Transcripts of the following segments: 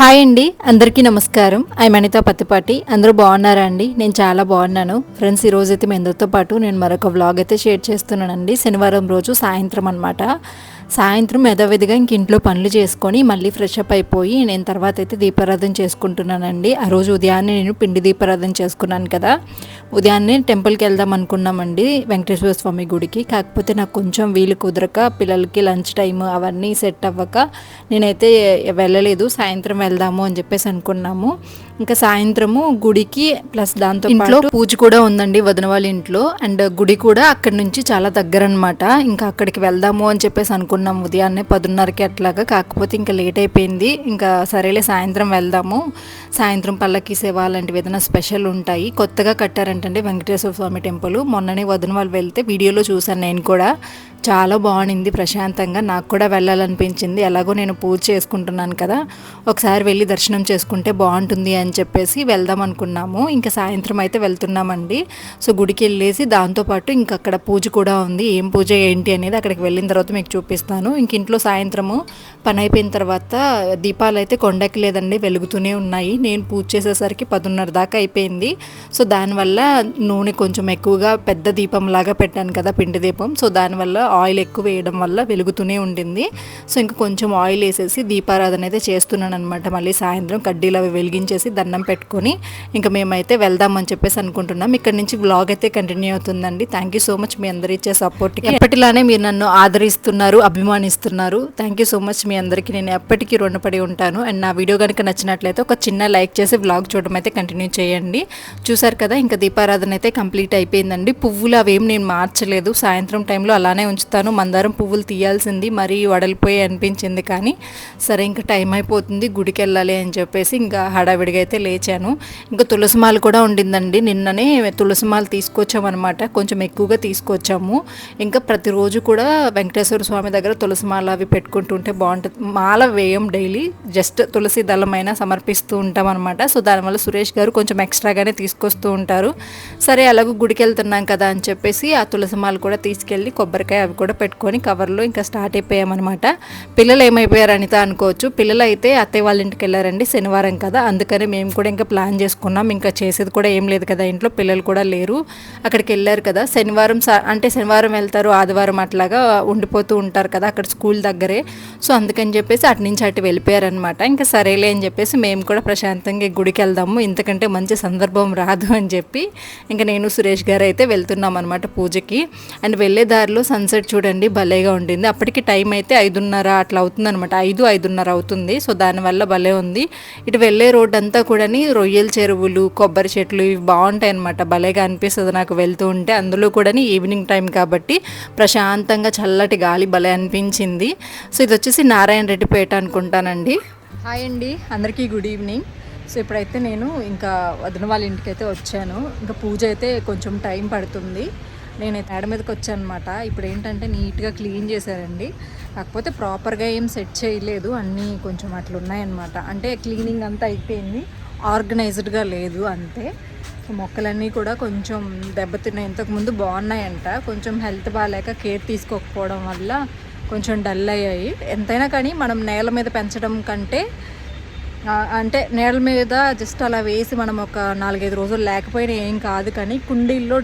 Hi అండి అందరికీ నమస్కారం. ఐ అనిత పత్తిపాటి అందరూ బాగున్నారా అండి? నేను చాలా బాగున్నాను. ఫ్రెండ్స్ ఈరోజు అయితే మీ అందరితో పాటు నేను మరొక వ్లాగ్ అయితే షేర్ చేస్తున్నానండి. శనివారం రోజు సాయంత్రం అనమాట సాయంత్రం యథావిధిగా ఇంక ఇంట్లో పనులు చేసుకొని మళ్ళీ ఫ్రెష్ అప్ అయిపోయి నేను తర్వాత అయితే దీపారాధన చేసుకుంటున్నానండి. ఆ రోజు ఉదయాన్నే నేను పిండి దీపారాధన చేసుకున్నాను కదా. ఉదయాన్నే టెంపుల్కి వెళ్దాం అనుకున్నామండి వెంకటేశ్వర స్వామి గుడికి. కాకపోతే నాకు కొంచెం వీలు కుదరక పిల్లలకి లంచ్ టైం అవన్నీ సెట్ అవ్వక నేనైతే వెళ్ళలేదు. సాయంత్రం వెళ్దాము అని చెప్పేసి అనుకున్నాము. ఇంకా సాయంత్రము గుడికి ప్లస్ దాంతో ఇంట్లో పూజ కూడా ఉందండి వదిన వాళ్ళ ఇంట్లో. అండ్ గుడి కూడా అక్కడి నుంచి చాలా దగ్గర అనమాట ఇంకా అక్కడికి వెళ్దాము అని చెప్పేసి అనుకున్నాం ఉదయాన్నే పదున్నరకి అట్లాగా. కాకపోతే ఇంకా లేట్ అయిపోయింది. ఇంకా సరేలే సాయంత్రం వెళ్దాము. సాయంత్రం పల్లకి సేవ అలాంటివి ఏదైనా స్పెషల్ ఉంటాయి. కొత్తగా ఏంటంటే వెంకటేశ్వర స్వామి టెంపుల్. మొన్ననే వదిన వాళ్ళు వెళ్తే వీడియోలో చూశాను నేను కూడా. చాలా బాగుంది ప్రశాంతంగా. నాకు కూడా వెళ్ళాలనిపించింది. ఎలాగో నేను పూజ చేసుకుంటున్నాను కదా. ఒకసారి వెళ్ళి దర్శనం చేసుకుంటే బాగుంటుంది అని చెప్పేసి వెళ్దాం అనుకున్నాము. ఇంకా సాయంత్రం అయితే వెళ్తున్నామండి. సో గుడికి వెళ్ళేసి దాంతోపాటు ఇంక అక్కడ పూజ కూడా ఉంది. ఏం పూజ ఏంటి అనేది అక్కడికి వెళ్ళిన తర్వాత మీకు చూపిస్తాను. ఇంక ఇంట్లో సాయంత్రము పని అయిపోయిన తర్వాత దీపాలు అయితే కొండకి లేదండి వెలుగుతూనే ఉన్నాయి. నేను పూజ చేసేసరికి పదున్నర దాకా అయిపోయింది. సో దానివల్ల నూనె కొంచెం ఎక్కువగా పెద్ద దీపం లాగా పెట్టాను కదా పిండి దీపం. సో దానివల్ల ఆయిల్ ఎక్కువ వేయడం వల్ల వెలుగుతూనే ఉండింది. సో ఇంకా కొంచెం ఆయిల్ వేసేసి దీపారాధన అయితే చేస్తున్నాను అనమాట మళ్ళీ సాయంత్రం కడ్డీలు అవి వెలిగించేసి దండం పెట్టుకొని ఇంకా మేమైతే వెళ్దామని చెప్పేసి అనుకుంటున్నాం. ఇక్కడ నుంచి బ్లాగ్ అయితే కంటిన్యూ అవుతుందండి. థ్యాంక్ యూ సో మచ్ మీ అందరు ఇచ్చే సపోర్ట్కి ఎప్పటిలానే మీరు నన్ను ఆదరిస్తున్నారు అభిమానిస్తున్నారు. థ్యాంక్ యూ సో మచ్ మీ అందరికీ. నేను ఎప్పటికీ రుణపడి ఉంటాను. అండ్ నా వీడియో కనుక నచ్చినట్లయితే ఒక చిన్న లైక్ చేసి బ్లాగ్ చూడడం అయితే కంటిన్యూ చేయండి. చూసారు కదా ఇంకా దీపారాధన అయితే కంప్లీట్ అయిపోయిందండి. పువ్వులు అవేం నేను మార్చలేదు. సాయంత్రం టైంలో అలానే ఉంచు ఉంచుతాను మందారం పువ్వులు తీయాల్సింది మరీ వడలిపోయి అనిపించింది కానీ సరే ఇంకా టైం అయిపోతుంది గుడికి వెళ్ళాలి అని చెప్పేసి ఇంకా హడావిడిగా అయితే లేచాను. ఇంకా తులసిమాల కూడా ఉండిందండి. నిన్ననే తులసిమాల తీసుకొచ్చామన్నమాట. కొంచెం ఎక్కువగా తీసుకొచ్చాము. ఇంకా ప్రతిరోజు కూడా వెంకటేశ్వర స్వామి దగ్గర తులసిమాల అవి పెట్టుకుంటుంటే బాగుంటుంది. మాల వేయం డైలీ. జస్ట్ తులసి దళమైనా సమర్పిస్తూ ఉంటాం అనమాట సో దానివల్ల సురేష్ గారు కొంచెం ఎక్స్ట్రాగానే తీసుకొస్తూ ఉంటారు. సరే అలాగూ గుడికి వెళ్తున్నాం కదా అని చెప్పేసి ఆ తులసిమాల కూడా తీసుకెళ్ళి కొబ్బరికాయ అవి కూడా పెట్టుకొని కవర్లో ఇంకా స్టార్ట్ అయిపోయామన్నమాట. పిల్లలు ఏమైపోయారు అనిత అనుకోవచ్చు. పిల్లలు అయితే అత్తయ్య వాళ్ళ ఇంటికి వెళ్ళారండి శనివారం కదా. అందుకని మేము కూడా ఇంకా ప్లాన్ చేసుకున్నాం. ఇంకా చేసేది కూడా ఏం లేదు కదా ఇంట్లో. పిల్లలు కూడా లేరు. అక్కడికి వెళ్ళారు కదా. శనివారం అంటే శనివారం వెళ్తారు ఆదివారం అట్లాగా ఉండిపోతూ ఉంటారు కదా అక్కడ స్కూల్ దగ్గరే. సో అందుకని చెప్పేసి అటు నుంచి అటు వెళ్ళిపోయారనమాట ఇంకా సరేలే అని చెప్పేసి మేము కూడా ప్రశాంతంగా గుడికి వెళ్దాము. ఇంతకంటే మంచి సందర్భం రాదు అని చెప్పి ఇంకా నేను సురేష్ గారు అయితే వెళ్తున్నాం అనమాట పూజకి. అండ్ వెళ్ళే దారిలో సన్సెట్ చూడండి భలేగా ఉండింది. అప్పటికి టైం అయితే ఐదున్నర అట్లా అవుతుంది అనమాట ఐదు ఐదున్నర అవుతుంది. సో దానివల్ల భలే ఉంది. ఇటు వెళ్ళే రోడ్ అంతా కూడాని రొయ్యల చెరువులు కొబ్బరి చెట్లు ఇవి బాగుంటాయి అనమాట భలేగా అనిపిస్తుంది నాకు వెళ్తూ ఉంటే. అందులో కూడాని ఈవినింగ్ టైం కాబట్టి ప్రశాంతంగా చల్లటి గాలి భలే అనిపించింది. సో ఇది వచ్చేసి నారాయణ రెడ్డిపేట అనుకుంటానండి. హాయ్ అండి. అందరికీ గుడ్ ఈవినింగ్. సో ఇప్పుడైతే నేను ఇంకా వదిన వాళ్ళ ఇంటికి అయితే వచ్చాను. ఇంకా పూజ అయితే కొంచెం టైం పడుతుంది. నేనైతే తేడ మీదకి వచ్చాను అనమాట ఇప్పుడు ఏంటంటే నీట్గా క్లీన్ చేశారండి. కాకపోతే ప్రాపర్గా ఏం సెట్ చేయలేదు. అన్నీ కొంచెం అట్లా ఉన్నాయన్నమాట. అంటే క్లీనింగ్ అంతా అయిపోయింది. ఆర్గనైజ్డ్గా లేదు అంతే. మొక్కలన్నీ కూడా కొంచెం దెబ్బతిన్నాయి ఇంతకుముందు బాగున్నాయంట. కొంచెం హెల్త్ బాగాలేక కేర్ తీసుకోకపోవడం వల్ల కొంచెం డల్ అయ్యాయి. ఎంతైనా కానీ మనం నేల మీద పెంచడం కంటే అంటే నేల మీద జస్ట్ అలా వేసి మనం ఒక నాలుగైదు రోజులు లేకపోయినా ఏం కాదు కానీ కుండీల్లో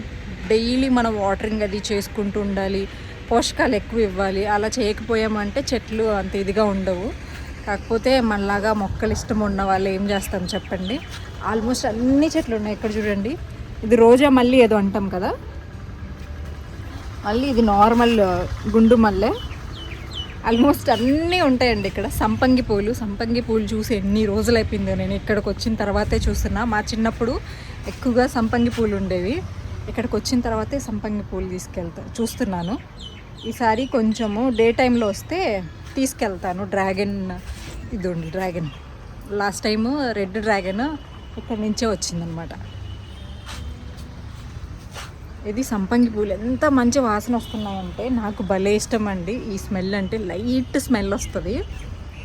డైలీ మనం వాటరింగ్ అది చేసుకుంటూ ఉండాలి పోషకాలు ఎక్కువ ఇవ్వాలి. అలా చేయకపోయామంటే చెట్లు అంత ఇదిగా ఉండవు. కాకపోతే మనలాగా మొక్కలు ఇష్టం ఉన్న వాళ్ళు ఏం చేస్తాం చెప్పండి? ఆల్మోస్ట్ అన్ని చెట్లు ఉన్నాయి ఇక్కడ చూడండి. ఇది రోజా మళ్ళీ ఏదో అంటాం కదా? మళ్ళీ ఇది నార్మల్ గుండు మల్లె. ఆల్మోస్ట్ అన్నీ ఉంటాయండి ఇక్కడ. సంపంగి పూలు సంపంగి పూలు చూసి ఎన్ని రోజులు అయిపోయిందో నేను ఇక్కడికి వచ్చిన తర్వాతే చూస్తున్నా. మా చిన్నప్పుడు ఎక్కువగా సంపంగి పూలు ఉండేవి. ఇక్కడికి వచ్చిన తర్వాతే సంపంగి పూలు తీసుకెళ్తా చూస్తున్నాను. ఈసారి కొంచెము డే టైంలో వస్తే తీసుకెళ్తాను. డ్రాగన్ ఇది ఉంది dragon. Last time red dragon ఇక్కడి నుంచే వచ్చిందనమాట. ఇది సంపంగి పూలు. ఎంత మంచి వాసన వస్తున్నాయంటే నాకు భలే ఇష్టం అండి ఈ స్మెల్ అంటే లైట్ స్మెల్ వస్తుంది.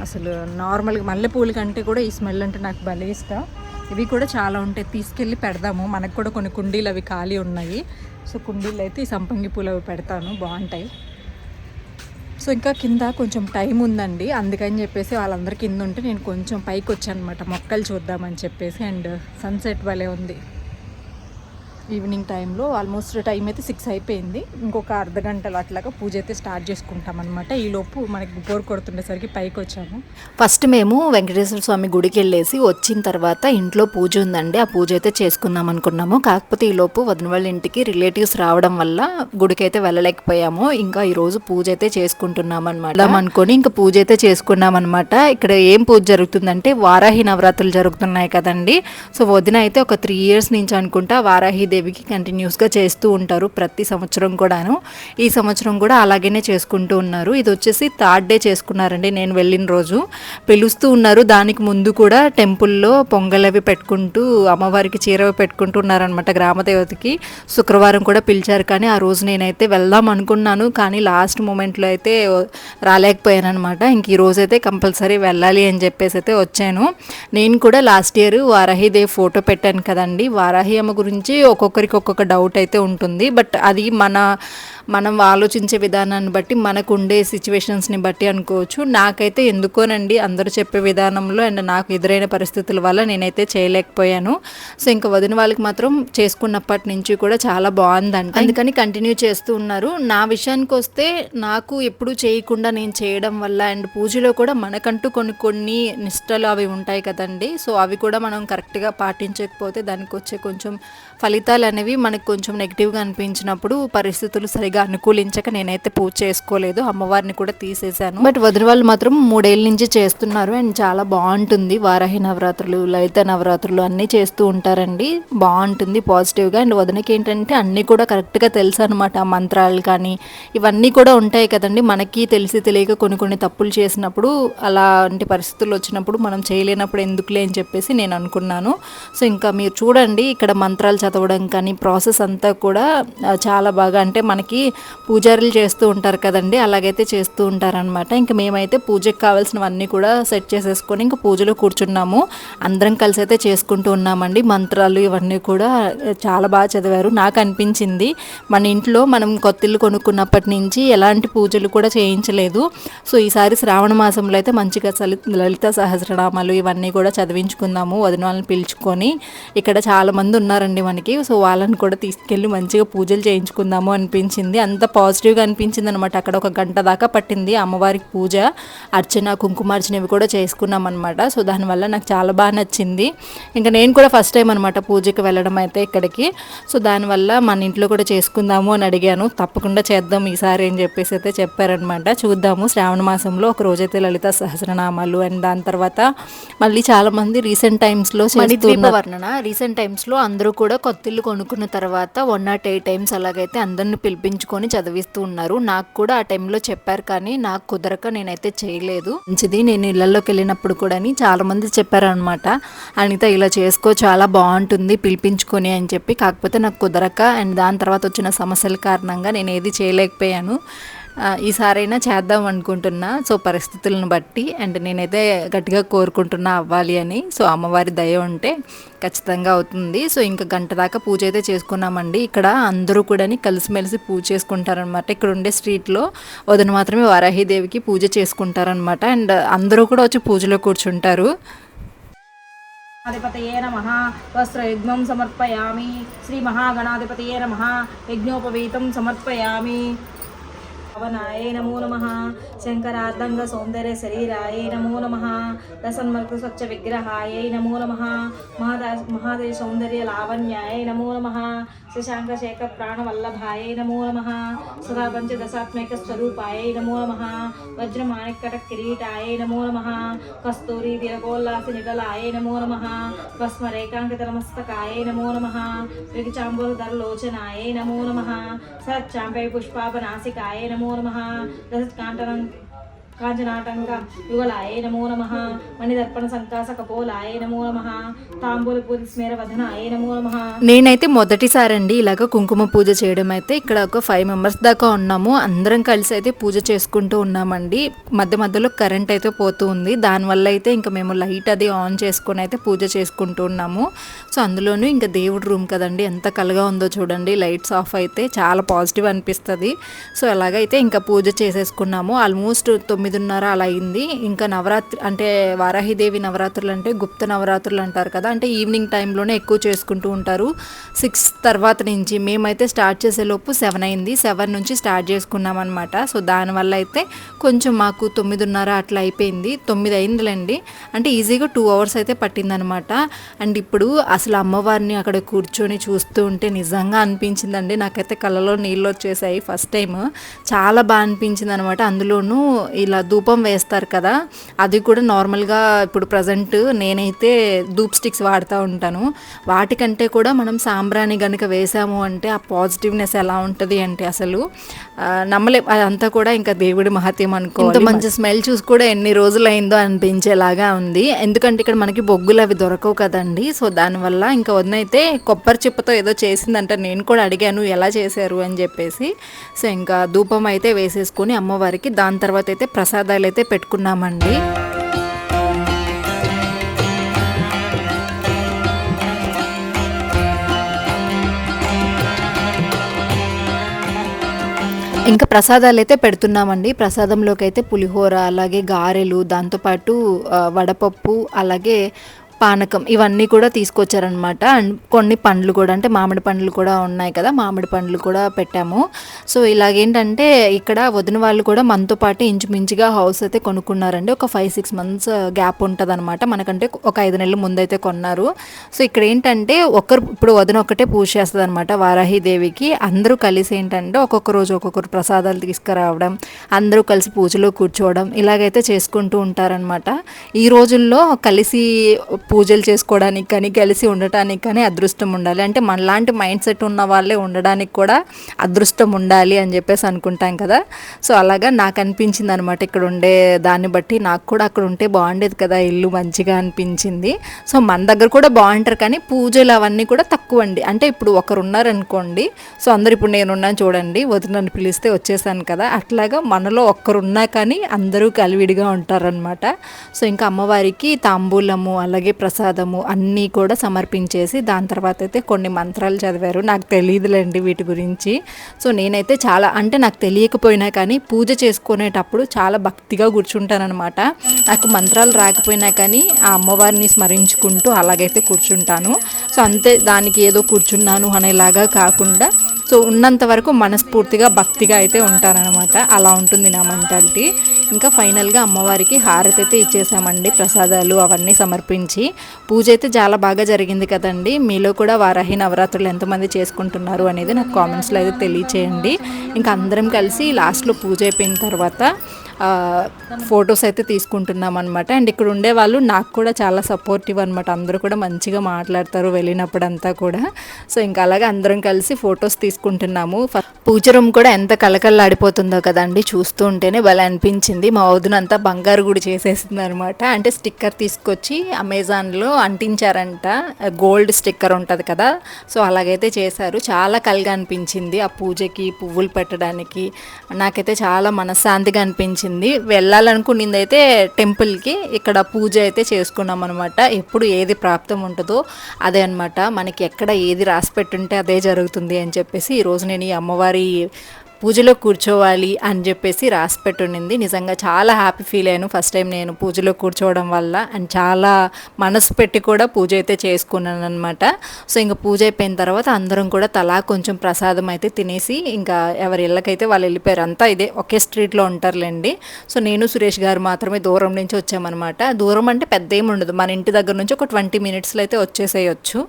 అసలు నార్మల్గా మల్లెపూల కంటే కూడా ఈ స్మెల్ అంటే నాకు భలే ఇష్టం. ఇవి కూడా చాలా ఉంటాయి. తీసుకెళ్ళి పెడదాము. మనకు కూడా కొన్ని కుండీలు అవి ఖాళీ ఉన్నాయి. సో కుండీలు అయితే ఈ సంపంగి పూలు అవి పెడతాను. బాగుంటాయి. సో ఇంకా కింద కొంచెం టైం ఉందండి. అందుకని చెప్పేసి వాళ్ళందరి కింద ఉంటే నేను కొంచెం పైకి వచ్చాను అనమాట మొక్కలు చూద్దామని చెప్పేసి. అండ్ సన్సెట్ వలే ఉంది. ఈవినింగ్ టైంలో ఆల్మోస్ట్ టైం అయితే సిక్స్ అయిపోయింది. ఇంకొక అర్ధ గంటలు అట్లాగా పూజ అయితే స్టార్ట్ చేసుకుంటాం అనమాట ఈలోపు మనకి బోర్ కొడుతుండేసరికి పైకి వచ్చాము. ఫస్ట్ మేము వెంకటేశ్వర స్వామి గుడికి వెళ్ళేసి వచ్చిన తర్వాత ఇంట్లో పూజ ఉందండి. ఆ పూజ అయితే చేసుకుందాం అనుకున్నాము. కాకపోతే ఈలోపు వదిన వాళ్ళ ఇంటికి రిలేటివ్స్ రావడం వల్ల గుడికి అయితే వెళ్ళలేకపోయాము. ఇంకా ఈరోజు పూజ అయితే చేసుకుంటున్నాం అనమాట అనుకొని ఇంకా పూజ అయితే చేసుకున్నాం అనమాట ఇక్కడ ఏం పూజ జరుగుతుందంటే వారాహి నవరాత్రులు జరుగుతున్నాయి కదండి. సో వదిన అయితే ఒక త్రీ ఇయర్స్ నుంచి అనుకుంటా వారాహి దేవికి కంటిన్యూస్గా చేస్తూ ఉంటారు ప్రతి సంవత్సరం కూడాను. ఈ సంవత్సరం కూడా అలాగనే చేసుకుంటూ ఉన్నారు. ఇది వచ్చేసి థర్డ్ డే చేసుకున్నారండి. నేను వెళ్ళిన రోజు పిలుస్తూ ఉన్నారు. దానికి ముందు కూడా టెంపుల్లో పొంగల్ అవి పెట్టుకుంటూ అమ్మవారికి చీరవి పెట్టుకుంటూ ఉన్నారనమాట గ్రామదేవతకి శుక్రవారం కూడా పిలిచారు. కానీ ఆ రోజు నేనైతే వెళ్దాం అనుకున్నాను. కానీ లాస్ట్ మూమెంట్లో అయితే రాలేకపోయాను అనమాట ఇంక ఈ రోజు అయితే కంపల్సరీ వెళ్ళాలి అని చెప్పేసి అయితే వచ్చాను. నేను కూడా లాస్ట్ ఇయర్ వారాహిదేవి ఫోటో పెట్టాను కదండి. వారాహి అమ్మ గురించి ఒక్కొక్క ఒక్కొక్కరికి ఒక్కొక్క డౌట్ అయితే ఉంటుంది. బట్ అది మన మనం ఆలోచించే విధానాన్ని బట్టి మనకు ఉండే సిచ్యువేషన్స్ని బట్టి అనుకోవచ్చు. నాకైతే ఎందుకోనండి అందరూ చెప్పే విధానంలో అండ్ నాకు ఎదురైన పరిస్థితుల వల్ల నేనైతే చేయలేకపోయాను. సో ఇంకా వదిన వాళ్ళకి మాత్రం చేసుకున్నప్పటి నుంచి కూడా చాలా బాగుందంట. అందుకని కంటిన్యూ చేస్తూ ఉన్నారు. నా విషయానికి వస్తే నాకు ఎప్పుడు చేయకుండా నేను చేయడం వల్ల అండ్ పూజలో కూడా మనకంటూ కొన్ని కొన్ని నిష్టలు అవి ఉంటాయి కదండి. సో అవి కూడా మనం కరెక్ట్గా పాటించకపోతే దానికి వచ్చే కొంచెం ఫలితాలు అనేవి మనకు కొంచెం నెగిటివ్గా అనిపించినప్పుడు పరిస్థితులు సరిగ్గా సరిగా అనుకూలించక నేనైతే పూజ చేసుకోలేదు అమ్మవారిని కూడా తీసేశాను. బట్ వదిన వాళ్ళు మాత్రం మూడేళ్ళ నుంచి చేస్తున్నారు అండ్ చాలా బాగుంటుంది. వారాహి నవరాత్రులు లలిత నవరాత్రులు అన్నీ చేస్తూ ఉంటారండి. బాగుంటుంది పాజిటివ్గా. అండ్ వదినకి ఏంటంటే అన్నీ కూడా కరెక్ట్గా తెలుసు అనమాట మంత్రాలు కానీ ఇవన్నీ కూడా ఉంటాయి కదండి. మనకి తెలిసి తెలియక కొన్ని కొన్ని తప్పులు చేసినప్పుడు అలాంటి పరిస్థితులు వచ్చినప్పుడు మనం చేయలేనప్పుడు ఎందుకులే అని చెప్పేసి నేను అనుకున్నాను. సో ఇంకా మీరు చూడండి ఇక్కడ మంత్రాలు చదవడం కానీ ప్రాసెస్ అంతా కూడా చాలా బాగా అంటే మనకి పూజారులు చేస్తూ ఉంటారు కదండి అలాగైతే చేస్తూ ఉంటారనమాట ఇంకా మేమైతే పూజకి కావాల్సినవన్నీ కూడా సెట్ చేసేసుకొని ఇంకా పూజలో కూర్చున్నాము. అందరం కలిసి అయితే చేసుకుంటూ ఉన్నామండి. మంత్రాలు ఇవన్నీ కూడా చాలా బాగా చదివారు. నాకు అనిపించింది. మన ఇంట్లో మనం కొత్త ఇల్లు కొనుక్కున్నప్పటి నుంచి ఎలాంటి పూజలు కూడా చేయించలేదు. సో ఈసారి శ్రావణ మాసంలో అయితే మంచిగా లలిత సహస్రనామాలు ఇవన్నీ కూడా చదివించుకుందాము. వదిన వాళ్ళని పిలుచుకొని ఇక్కడ చాలా మంది ఉన్నారండి మనకి. సో వాళ్ళని కూడా తీసుకెళ్ళి మంచిగా పూజలు చేయించుకుందాము అనిపించింది. అనిపించింది అంత పాజిటివ్గా అనిపించింది అనమాట అక్కడ ఒక గంట దాకా పట్టింది అమ్మవారికి పూజ అర్చన కుంకుమార్చన ఇవి కూడా చేసుకున్నాం అనమాట సో దానివల్ల నాకు చాలా బాగా నచ్చింది. ఇంకా నేను కూడా ఫస్ట్ టైం అనమాట పూజకి వెళ్ళడం అయితే ఇక్కడికి. సో దానివల్ల మన ఇంట్లో కూడా చేసుకుందాము అని అడిగాను. తప్పకుండా చేద్దాం ఈసారి అని చెప్పేసి అయితే చెప్పారనమాట చూద్దాము. శ్రావణ మాసంలో ఒక రోజైతే లలిత సహస్రనామాలు అండ్ దాని తర్వాత మళ్ళీ చాలా మంది రీసెంట్ టైమ్స్లో వర్ణన. రీసెంట్ టైమ్స్లో అందరూ కూడా కొత్త ఇల్లు కొనుక్కున్న తర్వాత వన్ నాట్ ఎయిట్ టైమ్స్ అలాగైతే అందరిని పిలిపించుకొని చదివిస్తూ ఉన్నారు. నాకు కూడా ఆ టైంలో చెప్పారు కానీ నాకు కుదరక నేనైతే చేయలేదు. మంచిది నేను ఇళ్ళలోకి వెళ్ళినప్పుడు కూడా చాలా మంది చెప్పారనమాట అనిత ఇలా చేసుకో చాలా బాగుంటుంది పిలిపించుకొని అని చెప్పి. కాకపోతే నాకు కుదరక అండ్ దాని తర్వాత వచ్చిన సమస్యల కారణంగా నేను ఏది చేయలేకపోయాను. ఈసారైనా చేద్దాం అనుకుంటున్నా. సో పరిస్థితులను బట్టి అండ్ నేనైతే గట్టిగా కోరుకుంటున్నా అవ్వాలి అని. సో అమ్మవారి దయ ఉంటే ఖచ్చితంగా అవుతుంది. సో ఇంకా గంట దాకా పూజ అయితే చేసుకున్నామండి. ఇక్కడ అందరూ కూడా కలిసిమెలిసి పూజ చేసుకుంటారనమాట ఇక్కడ ఉండే స్ట్రీట్లో వదిన మాత్రమే వారాహిదేవికి పూజ చేసుకుంటారనమాట అండ్ అందరూ కూడా వచ్చి పూజలో కూర్చుంటారు. గణాధిపతయే నమ. యజ్ఞం సమర్పయామి. శ్రీ మహాగణాధిపతయే నమ. యజ్ఞోపవీతం సమర్పయామి. పవనాయ నమో నమ శంకరార్ధంగ సౌందర్య శరీరాయ నమో నమ రసన్మర్గ స్వచ్ఛ విగ్రహాయ నమో నమ మహాదా మహాదేవ సౌందర్య లావణ్యాయ నమో నమ శశాంక శేఖర ప్రాణవల్లభాయ నమో నమ సదా పంచదశాత్మక స్వరూపాయ నమో నమ వజ్రమాణికట కిరీటాయ నమో నమ కస్తూరి తిరగోల్లాస నిడలాయ నమో నమ భస్మరేకాంకిత నమస్తకాయ నమో నమ ధరలోచనాయ నమో నమ సచ్చాంపై పుష్పాపనాసికాయ నమో నమ రసత్కాంటనం కాంచనాటంక యుగలాయ నమో నమ మణిదర్పణ సంకాస కపోలాయ నమో నమ తాంబూల పూరి స్మేర వదనాయ నమో నమ నేనైతే మొదటిసారి అండి ఇలాగ కుంకుమ పూజ చేయడం అయితే ఇక్కడ ఒక ఫైవ్ మెంబర్స్ దాకా ఉన్నాము. అందరం కలిసి అయితే పూజ చేసుకుంటూ ఉన్నామండి. మధ్య మధ్యలో కరెంట్ అయితే పోతూ ఉంది. దానివల్ల అయితే ఇంకా మేము లైట్ అది ఆన్ చేసుకొని అయితే పూజ చేసుకుంటూ ఉన్నాము. సో అందులోనూ ఇంకా దేవుడి రూమ్ కదండి. ఎంత కలగా ఉందో చూడండి. లైట్స్ ఆఫ్ అయితే చాలా పాజిటివ్ అనిపిస్తుంది. సో అలాగైతే ఇంకా పూజ చేసేసుకున్నాము. ఆల్మోస్ట్ తొమ్మిదిన్నర అలా అయింది. ఇంకా నవరాత్రి అంటే వారాహిదేవి నవరాత్రులు అంటే గుప్త నవరాత్రులు అంటారు కదా అంటే ఈవినింగ్ టైంలోనే ఎక్కువ చేసుకుంటూ ఉంటారు. సిక్స్ తర్వాత నుంచి మేమైతే స్టార్ట్ చేసేలోపు సెవెన్ అయింది. సెవెన్ నుంచి స్టార్ట్ చేసుకున్నాం అనమాట సో దానివల్ల అయితే కొంచెం మాకు తొమ్మిదిన్నర అట్లా అయిపోయింది. తొమ్మిది అయిందిలేండి. అంటే ఈజీగా టూ అవర్స్ అయితే పట్టిందనమాట అండ్ ఇప్పుడు అసలు అమ్మవారిని అక్కడ కూర్చొని చూస్తూ ఉంటే నిజంగా అనిపించిందండి. నాకైతే కళ్ళలో నీళ్ళు వచ్చేసాయి ఫస్ట్ టైం చాలా బాగా అనిపించింది అనమాట అందులోనూ ఇలా ధూపం వేస్తారు కదా అది కూడా నార్మల్గా ఇప్పుడు ప్రజెంట్ నేనైతే ధూప్ స్టిక్స్ వాడుతూ ఉంటాను. వాటికంటే కూడా మనం సాంబ్రాణి కనుక వేసాము అంటే ఆ పాజిటివ్నెస్ ఎలా ఉంటుంది అంటే అసలు నమ్మలే అదంతా కూడా ఇంకా దేవుడి మహత్యం అనుకో ఇంత మంచి స్మెల్ చూసి కూడా ఎన్ని రోజులు అయిందో అనిపించేలాగా ఉంది. ఎందుకంటే ఇక్కడ మనకి బొగ్గులు అవి దొరకవు కదండి. సో దానివల్ల ఇంకా వదినైతే కొబ్బరి చిప్పతో ఏదో చేసిందంట నేను కూడా అడిగాను ఎలా చేశారు? అని చెప్పేసి. సో ఇంకా ధూపం అయితే వేసేసుకొని అమ్మవారికి దాని తర్వాత అయితే ప్రసాదాలు అయితే పెట్టుకున్నామండి. ఇంకా ప్రసాదాలు అయితే పెడుతున్నామండి. ప్రసాదంలోకి అయితే పులిహోర అలాగే గారెలు దాంతోపాటు వడపప్పు అలాగే పానకం ఇవన్నీ కూడా తీసుకొచ్చారనమాట అండ్ కొన్ని పండ్లు కూడా అంటే మామిడి పండ్లు కూడా ఉన్నాయి కదా మామిడి పండ్లు కూడా పెట్టాము. సో ఇలాగేంటంటే ఇక్కడ వదిన వాళ్ళు కూడా మనతో పాటు ఇంచుమించుగా హౌస్ అయితే కొనుక్కున్నారండి. ఒక ఫైవ్ సిక్స్ మంత్స్ గ్యాప్ ఉంటుంది అనమాట మనకంటే ఒక ఐదు నెలల ముందైతే కొన్నారు. సో ఇక్కడ ఏంటంటే ఒకరు ఇప్పుడు వదిన ఒక్కటే పూజ చేస్తుంది అనమాట వారాహిదేవికి అందరూ కలిసి ఏంటంటే ఒక్కొక్క రోజు ఒక్కొక్కరు ప్రసాదాలు తీసుకురావడం అందరూ కలిసి పూజలో కూర్చోవడం ఇలాగైతే చేసుకుంటూ ఉంటారనమాట ఈ రోజుల్లో కలిసి పూజలు చేసుకోవడానికి కానీ కలిసి ఉండటానికి కానీ అదృష్టం ఉండాలి. అంటే మనలాంటి మైండ్ సెట్ ఉన్న వాళ్ళే ఉండడానికి కూడా అదృష్టం ఉండాలి అని చెప్పేసి అనుకుంటాం కదా. సో అలాగా నాకు అనిపించింది అనమాట ఇక్కడ ఉండే దాన్ని బట్టి. నాకు కూడా అక్కడ ఉంటే బాగుండేది కదా ఇల్లు మంచిగా అనిపించింది. సో మన దగ్గర కూడా బాగుంటారు కానీ పూజలు అవన్నీ కూడా తక్కువ అండి అంటే ఇప్పుడు ఒకరు ఉన్నారనుకోండి సో అందరు ఇప్పుడు నేనున్నాను చూడండి వదిన నన్ను పిలిస్తే వచ్చేసాను కదా. అట్లాగా మనలో ఒక్కరున్నా కానీ అందరూ కలివిడిగా ఉంటారనమాట సో ఇంకా అమ్మవారికి తాంబూలము అలాగే ప్రసాదము అన్నీ కూడా సమర్పించేసి దాని తర్వాత అయితే కొన్ని మంత్రాలు చదివారు. నాకు తెలియదులేండి వీటి గురించి. సో నేనైతే చాలా అంటే నాకు తెలియకపోయినా కానీ పూజ చేసుకునేటప్పుడు చాలా భక్తిగా కూర్చుంటానమాట నాకు మంత్రాలు రాకపోయినా కానీ ఆ అమ్మవారిని స్మరించుకుంటూ అలాగైతే కూర్చుంటాను. సో అంతే దానికి ఏదో కూర్చున్నాను అనేలాగా కాకుండా సో ఉన్నంత వరకు మనస్ఫూర్తిగా భక్తిగా అయితే ఉంటారనమాట అలా ఉంటుంది నా మెంటాలిటీ. ఇంకా ఫైనల్గా అమ్మవారికి హారతి అయితే ఇచ్చేసామండి. ప్రసాదాలు అవన్నీ సమర్పించి. పూజ అయితే చాలా బాగా జరిగింది కదండి. మీలో కూడా వారాహి నవరాత్రులు ఎంతమంది చేసుకుంటున్నారు అనేది నాకు కామెంట్స్లో అయితే తెలియచేయండి. ఇంకా అందరం కలిసి లాస్ట్లో పూజ అయిపోయిన తర్వాత ఫొటోస్ అయితే తీసుకుంటున్నాం అనమాట అండ్ ఇక్కడ ఉండే వాళ్ళు నాకు కూడా చాలా సపోర్టివ్ అనమాట అందరూ కూడా మంచిగా మాట్లాడతారు వెళ్ళినప్పుడు అంతా కూడా. సో ఇంకా అలాగే అందరం కలిసి ఫొటోస్ తీసుకుంటున్నాము. పూజరం కూడా ఎంత కలకల్లాడిపోతుందో కదండి. చూస్తూ ఉంటేనే భలే అనిపించింది. మా వదిన బంగారు గుడి చేసేసింది అనమాట అంటే స్టిక్కర్ తీసుకొచ్చి అమెజాన్లో అంటించారంట. గోల్డ్ స్టిక్కర్ ఉంటుంది కదా. సో అలాగైతే చేశారు. చాలా కలగా అనిపించింది ఆ పూజకి పువ్వులు పెట్టడానికి. నాకైతే చాలా మనశ్శాంతిగా అనిపించింది. వెళ్ళాలనుకునింది అయితే టెంపుల్కి ఇక్కడ పూజ అయితే చేసుకున్నాం అనమాట ఎప్పుడు ఏది ప్రాప్తం ఉంటుందో అదే అనమాట మనకి ఎక్కడ ఏది రాసి పెట్టుంటే అదే జరుగుతుంది అని చెప్పేసి ఈరోజు నేను ఈ అమ్మవారి పూజలో కూర్చోవాలి అని చెప్పేసి రాసి పెట్టుండింది నిజంగా చాలా హ్యాపీ ఫీల్ అయ్యాను. ఫస్ట్ టైం నేను పూజలో కూర్చోవడం వల్ల అండ్ చాలా మనసు పెట్టి కూడా పూజ అయితే చేసుకున్నాను అనమాట సో ఇంకా పూజ అయిపోయిన తర్వాత అందరం కూడా తలా కొంచెం ప్రసాదం అయితే తినేసి ఇంకా ఎవరి ఇళ్ళకైతే వాళ్ళు వెళ్ళిపోయారు. అంతా ఇదే ఒకే స్ట్రీట్లో ఉంటారులేండి. సో నేను సురేష్ గారు మాత్రమే దూరం నుంచి వచ్చామన్నమాట. దూరం అంటే పెద్ద ఏమి ఉండదు. మన ఇంటి దగ్గర నుంచి ఒక ట్వంటీ మినిట్స్లో అయితే వచ్చేసేయచ్చు.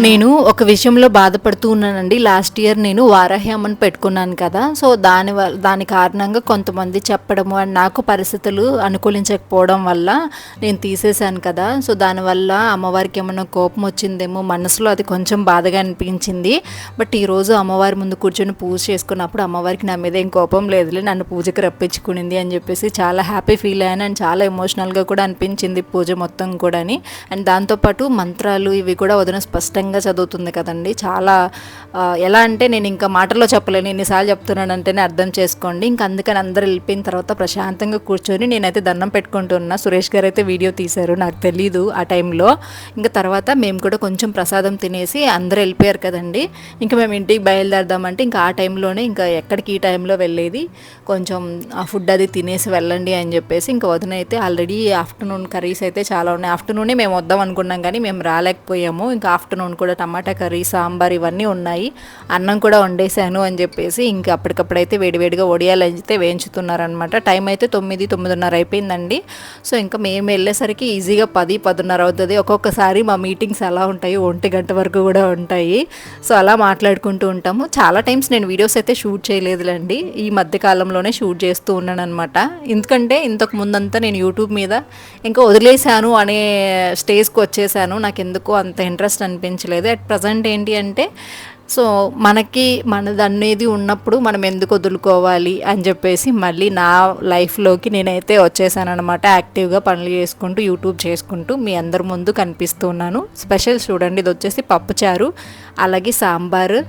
నేను ఒక విషయంలో బాధపడుతూ ఉన్నానండి. లాస్ట్ ఇయర్ నేను వారాహి పెట్టుకున్నాను కదా. సో దాని వల్ల దాని కారణంగా కొంతమంది చెప్పడము అండ్ నాకు పరిస్థితులు అనుకూలించకపోవడం వల్ల నేను తీసేశాను కదా. సో దానివల్ల అమ్మవారికి ఏమైనా కోపం వచ్చిందేమో మనసులో అది కొంచెం బాధగా అనిపించింది. బట్ ఈరోజు అమ్మవారి ముందు కూర్చొని పూజ చేసుకున్నప్పుడు అమ్మవారికి నా మీద ఏం కోపం లేదులే నన్ను పూజకి రప్పించుకునింది అని చెప్పేసి చాలా హ్యాపీ ఫీల్ అయ్యాను అండ్ చాలా ఎమోషనల్గా కూడా అనిపించింది పూజ మొత్తం కూడాని. అండ్ దాంతోపాటు మంత్రాలు ఇవి కూడా వదిన స్పష్టంగా చదువుతుంది కదండి. చాలా ఎలా అంటే నేను ఇంకా మాటల్లో చెప్పలేను. ఎన్నిసార్లు చెప్తున్నానంటేనే అర్థం చేసుకోండి. ఇంకా అందుకని అందరు వెళ్ళిపోయిన తర్వాత ప్రశాంతంగా కూర్చొని నేనైతే దండం పెట్టుకుంటున్నా. సురేష్ గారు అయితే వీడియో తీశారు నాకు తెలీదు ఆ టైంలో. ఇంకా తర్వాత మేము కూడా కొంచెం ప్రసాదం తినేసి అందరూ వెళ్ళిపోయారు కదండి. ఇంకా మేము ఇంటికి బయలుదేరదామంటే ఇంకా ఆ టైంలోనే ఇంకా ఎక్కడికి ఈ టైంలో వెళ్ళేది? కొంచెం ఆ ఫుడ్ అది తినేసి వెళ్ళండి అని చెప్పేసి ఇంకా వదిన అయితే ఆల్రెడీ ఆఫ్టర్నూన్ కర్రీస్ అయితే చాలా ఉన్నాయి. ఆఫ్టర్నూనే మేము వద్దాం అనుకున్నాం కానీ మేము రాలేకపోయాము. ఇంకా ఆఫ్టర్నూన్ కూడా టమాటా కర్రీ సాంబార్ ఇవన్నీ ఉన్నాయి. అన్నం కూడా వండేసాను అని చెప్పేసి ఇంకా అప్పటికప్పుడైతే వేడివేడిగా వడియాలు అయితే వేయించుతున్నారనమాట టైం అయితే తొమ్మిది తొమ్మిదిన్నర అయిపోయిందండి. సో ఇంకా మేము వెళ్ళేసరికి ఈజీగా పది పదిన్నర అవుతుంది. ఒక్కొక్కసారి మా మీటింగ్స్ ఎలా ఉంటాయి ఒంటి గంట వరకు కూడా ఉంటాయి. సో అలా మాట్లాడుకుంటూ ఉంటాము. చాలా టైమ్స్ నేను వీడియోస్ అయితే షూట్ చేయలేదులేండి. ఈ మధ్యకాలంలోనే షూట్ చేస్తూ ఉన్నాను అనమాట ఎందుకంటే ఇంతకు ముందంతా నేను యూట్యూబ్ మీద ఇంకా వదిలేశాను అనే స్టేజ్కి వచ్చేసాను నాకు ఎందుకు అంత ఇంట్రెస్ట్ అనిపించలేదు అట్ ప్రజెంట్ ఏంటి అంటే సో మనకి మనది అనేది ఉన్నప్పుడు మనం ఎందుకు వదులుకోవాలి అని చెప్పేసి మళ్ళీ నా లైఫ్లోకి నేనైతే వచ్చేసానమాట యాక్టివ్గా పనులు చేసుకుంటూ యూట్యూబ్ చేసుకుంటూ మీ అందరి ముందు కనిపిస్తున్నాను స్పెషల్ చూడండి ఇది వచ్చేసి పప్పుచారు అలాగే సాంబారు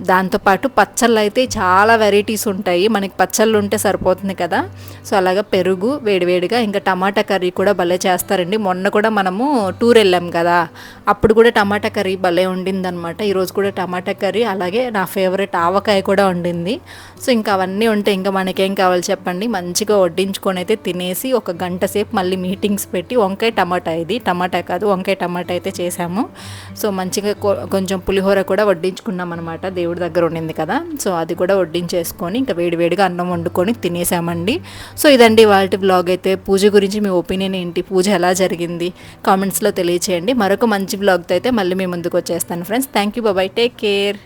దాంతోపాటు పచ్చళ్ళు అయితే చాలా వెరైటీస్ ఉంటాయి. మనకి పచ్చళ్ళు ఉంటే సరిపోతుంది కదా. సో అలాగా పెరుగు వేడివేడిగా ఇంకా టమాటా కర్రీ కూడా భలే చేస్తారండి. మొన్న కూడా మనము టూర్ వెళ్ళాం కదా. అప్పుడు కూడా టమాటా కర్రీ భలే ఉండిందనమాట ఈరోజు కూడా టమాటా కర్రీ అలాగే నా ఫేవరెట్ ఆవకాయ కూడా ఉండింది సో ఇంకా అవన్నీ ఉంటే ఇంకా మనకేం కావాలి చెప్పండి. మంచిగా వడ్డించుకొని అయితే తినేసి ఒక గంట సేపు మళ్ళీ మీటింగ్స్ పెట్టి వంకాయ టమాటా ఇది. టమాటా కాదు వంకాయ టమాటా అయితే చేసాము. సో మంచిగా కొ- కొంచెం పులిహోర కూడా వడ్డించుకున్నాం అనమాట దేవుడి దగ్గర ఉండింది కదా. సో అది కూడా వడ్డించేసుకొని ఇంకా వేడివేడిగా అన్నం వండుకొని తినేసామండి. సో ఇదండి వాళ్ళ బ్లాగ్ అయితే. పూజ గురించి మీ ఒపీనియన్ ఏంటి? పూజ ఎలా జరిగింది? కామెంట్స్లో తెలియచేయండి. మరొక మంచి బ్లాగ్తో అయితే మళ్ళీ మీ ముందుకు వచ్చేస్తాను ఫ్రెండ్స్ థ్యాంక్ యూ బాబాయ్ టేక్ కేర్